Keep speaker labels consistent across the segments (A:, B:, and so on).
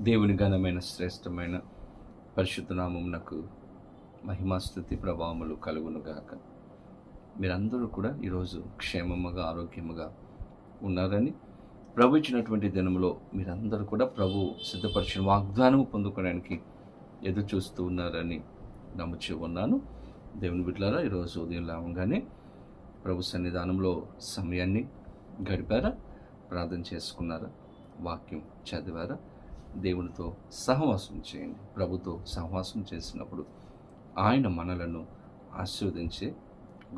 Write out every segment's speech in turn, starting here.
A: దేవుని ఘనమైన శ్రేష్టమైన పరిశుద్ధనామమునకు మహిమాస్థుతి ప్రభావములు కలుగునుగాక. మీరందరూ కూడా ఈరోజు క్షేమముగా ఆరోగ్యముగా ఉన్నారని ప్రభు ఇచ్చినటువంటి దినంలో మీరందరూ కూడా ప్రభు సిద్ధపరిచిన వాగ్దానము పొందుకోవడానికి ఎదురు చూస్తూ ఉన్నారని నమ్ముచూ ఉన్నాను. దేవుని బిడ్డలారా ఈరోజు ఉదయం లేవగానే ప్రభు సన్నిధానంలో సమయాన్ని గడిపారా? ప్రార్థన చేసుకున్నారా? వాక్యం చదివారా? దేవునితో సహవాసం చేయండి. ప్రభుతో సహవాసం చేసినప్పుడు ఆయన మనలను ఆశీర్వదించే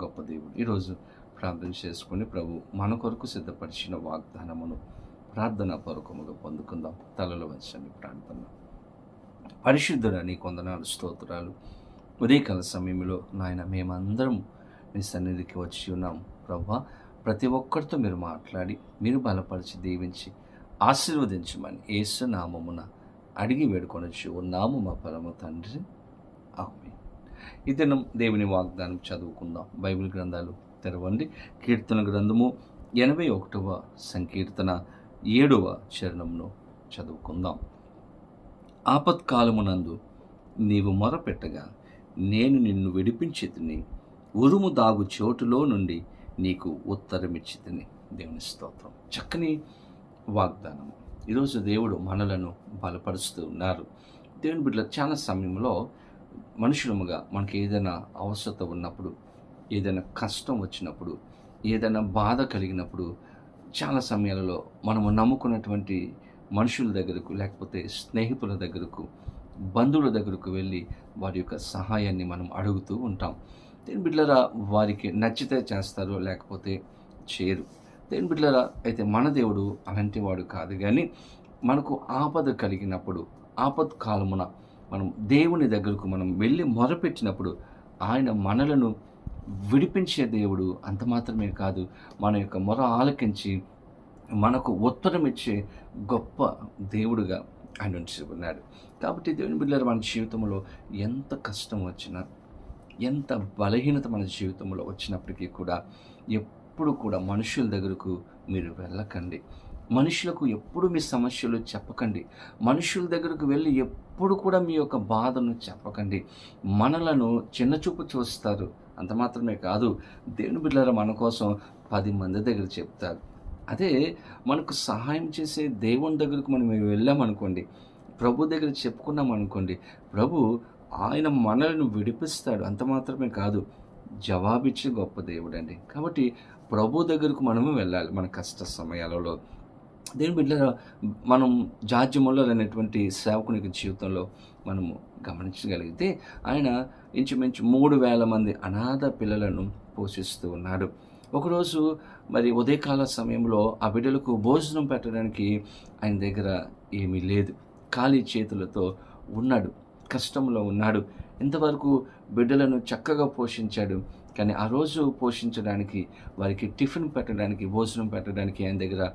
A: గొప్ప దేవుడు. ఈరోజు ప్రార్థన చేసుకుని ప్రభు మన కొరకు సిద్ధపరిచిన వాగ్దానమును ప్రార్థన పూర్వకముగా పొందుకుందాం. తలలో వచ్చని ప్రార్థన పరిశుద్ధుడని కొందనాలు స్తోత్రాలు. ఉదయకాల సమయంలో నాయన మేమందరం మీ సన్నిధికి వచ్చి ఉన్నాం. ప్రభా ప్రతి ఒక్కరితో మీరు మాట్లాడి మీరు బలపరిచి దీవించి ఆశీర్వదించమని ఏసు నామమున అడిగి వేడుకొనొచ్చు ఉన్నాము మా పరమ తండ్రి. ఆమె ఈ దినం దేవుని వాగ్దానం చదువుకుందాం. బైబిల్ గ్రంథాలు తెరవండి. కీర్తన గ్రంథము ఎనభై ఒకటవ సంకీర్తన ఏడవ చరణంను చదువుకుందాం. ఆపత్కాలమునందు నీవు మొరపెట్టగా నేను నిన్ను విడిపించితిని ఉరుము దాగు చోటులో నుండి నీకు ఉత్తరమిచ్చి తిని. దేవుని స్తోత్రం. చక్కని వాగ్దానం. ఈరోజు దేవుడు మనలను బలపరుస్తూ ఉన్నారు. దేవుని బిడ్డల చాలా సమయంలో మనుషులముగా మనకి ఏదైనా అవసరత ఉన్నప్పుడు ఏదైనా కష్టం వచ్చినప్పుడు ఏదైనా బాధ కలిగినప్పుడు చాలా సమయాలలో మనము నమ్ముకున్నటువంటి మనుషుల దగ్గరకు లేకపోతే స్నేహితుల దగ్గరకు బంధువుల దగ్గరకు వెళ్ళి వారి యొక్క సహాయాన్ని మనం అడుగుతూ ఉంటాం. దేని బిడ్డలరా వారికి నచ్చితే చేస్తారు లేకపోతే చేయరు. దేని బిడ్డలరా అయితే మన దేవుడు అలాంటి వాడు కాదు కానీ మనకు ఆపద కలిగినప్పుడు ఆపద్ కాలమున మనం దేవుని దగ్గరకు మనం వెళ్ళి మొరపెట్టినప్పుడు ఆయన మనలను విడిపించే దేవుడు అంత మాత్రమే కాదు. మన యొక్క మొర ఆలకించి మనకు ఉత్తరం ఇచ్చే గొప్ప దేవుడుగా ఆయన ఉన్నాడు కాబట్టి దేవుని బిడ్డలు మన జీవితంలో ఎంత కష్టం వచ్చినా ఎంత బలహీనత మన జీవితంలో వచ్చినప్పటికీ కూడా ఎప్పుడు కూడా మనుషుల దగ్గరకు మీరు వెళ్ళకండి. మనుషులకు ఎప్పుడు మీ సమస్యలు చెప్పకండి. మనుషుల దగ్గరకు వెళ్ళి ఎప్పుడు కూడా మీ యొక్క బాధను చెప్పకండి. మనలను చిన్నచూపు చూస్తారు. అంత మాత్రమే కాదు దేవుని బిడ్డల మన కోసం పది మంది దగ్గర చెప్తారు. అదే మనకు సహాయం చేసే దేవుని దగ్గరకు మనం వెళ్ళామనుకోండి ప్రభు దగ్గర చెప్పుకున్నాం అనుకోండి ప్రభు ఆయన మనలను విడిపిస్తాడు. అంత మాత్రమే కాదు జవాబిచ్చే గొప్ప దేవుడు అండి కాబట్టి ప్రభు దగ్గరకు మనము వెళ్ళాలి మన కష్ట సమయాలలో. దేని బిడ్డ మనం జాజ్యములో అనేటువంటి సేవకుని జీవితంలో మనము గమనించగలిగితే ఆయన ఇంచుమించు మూడు వేల మంది అనాథ పిల్లలను పోషిస్తూ ఉన్నాడు. ఒకరోజు మరి ఉదయకాల సమయంలో ఆ బిడ్డలకు భోజనం పెట్టడానికి ఆయన దగ్గర ఏమీ లేదు. ఖాళీ చేతులతో ఉన్నాడు. కష్టంలో ఉన్నాడు. ఇంతవరకు బిడ్డలను చక్కగా పోషించాడు. కానీ ఆ రోజు పోషించడానికి వారికి టిఫిన్ పెట్టడానికి భోజనం పెట్టడానికి ఆయన దగ్గర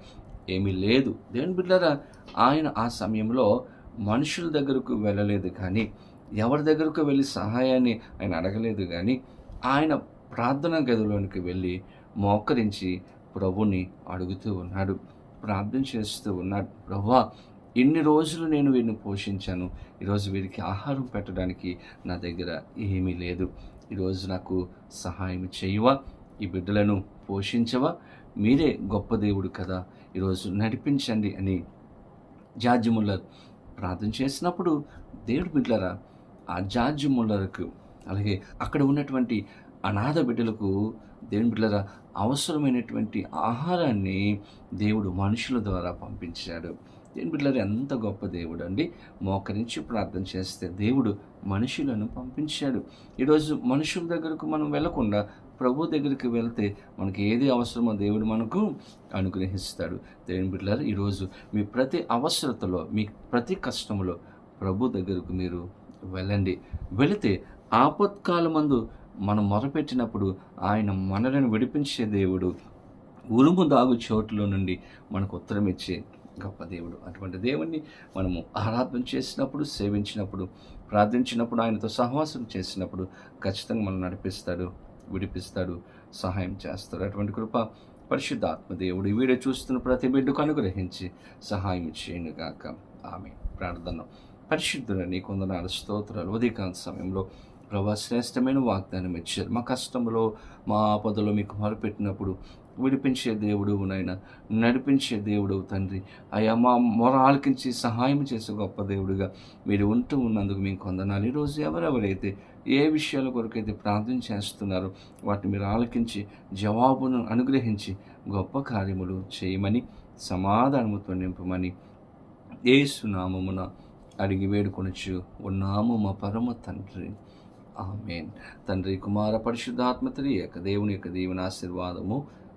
A: ఏమీ లేదు. దేవుని బిడ్డరా ఆయన ఆ సమయంలో మనుషుల దగ్గరకు వెళ్ళలేదు కానీ ఎవరి దగ్గరకు వెళ్ళి సహాయాన్ని ఆయన అడగలేదు కానీ ఆయన ప్రార్థన గదిలోనికి వెళ్ళి మోకరించి ప్రభుని అడుగుతూ ఉన్నాడు. ప్రార్థన చేస్తూ ఉన్నాడు. ప్రభా ఇన్ని రోజులు నేను వీరిని పోషించాను. ఈరోజు వీరికి ఆహారం పెట్టడానికి నా దగ్గర ఏమీ లేదు. ఈరోజు నాకు సహాయం చేయవా ఈ బిడ్డలను పోషించవా. మీరే గొప్ప దేవుడు కదా. ఈరోజు నడిపించండి అని జార్జ్ ముల్లర్ ప్రార్థన చేసినప్పుడు దేవుడు బిడ్డలరా ఆ జార్జ్ ముల్లర్కు అలాగే అక్కడ ఉన్నటువంటి అనాథ బిడ్డలకు దేవుని బిడ్డలరా అవసరమైనటువంటి ఆహారాన్ని దేవుడు మనుషుల ద్వారా పంపించాడు. దేవుని ఎంత గొప్ప దేవుడు అండి మోకరించి ప్రార్థన చేస్తే దేవుడు మనుషులను పంపించాడు. ఈరోజు మనుషుల దగ్గరకు మనం వెళ్ళకుండా ప్రభు దగ్గరికి వెళ్తే మనకి ఏది అవసరమో దేవుడు మనకు అనుగ్రహిస్తాడు. దేవుని బిడ్డలారు ఈరోజు మీ ప్రతి అవసరతలో మీ ప్రతి కష్టంలో ప్రభు దగ్గరకు మీరు వెళ్ళండి. వెళితే ఆపత్కాలమందు మనం మొరపెట్టినప్పుడు ఆయన మనలను విడిపించే దేవుడు ఉరుము దాగు చోటులో నుండి మనకు ఉత్తరం ఇచ్చే గొప్ప దేవుడు. అటువంటి దేవుణ్ణి మనము ఆరాధన చేసినప్పుడు సేవించినప్పుడు ప్రార్థించినప్పుడు ఆయనతో సహవాసం చేసినప్పుడు ఖచ్చితంగా మనం నడిపిస్తాడు విడిపిస్తాడు సహాయం చేస్తాడు. అటువంటి కృప పరిశుద్ధాత్మ దేవుడు ఈ వీడియో చూస్తున్న ప్రతి బిడ్డకు అనుగ్రహించి సహాయం చేయను గాక. ఆమె ప్రార్థన పరిశుద్ధుల నీ కొందనాలు స్తోత్రాలు. ఉదయకాంత సమయంలో ప్రభా శ్రేష్టమైన వాగ్దానం ఇచ్చారు. మా కష్టంలో మా ఆపదలో మీకు మొరపెట్టినప్పుడు విడిపించే దేవుడు నాయన నడిపించే దేవుడు తండ్రి. అయ్యా మా మొర ఆలకించి సహాయం చేసే గొప్ప దేవుడుగా మీరు ఉంటూ ఉన్నందుకు మీకు కొందనాలు ఈరోజు ఎవరెవరైతే ఏ విషయాల కొరకైతే ప్రార్థన చేస్తున్నారో వాటిని మీరు ఆలకించి జవాబును అనుగ్రహించి గొప్ప కార్యములు చేయమని సమాధానముతో నింపమని ఏసునామమున అడిగి వేడుకొనొచ్చు ఉన్నాము మా పరమ తండ్రి. ఆమెన్. తండ్రి కుమార పరిశుద్ధాత్మతరి యొక్క దేవుని యొక్క దేవుని ఆశీర్వాదము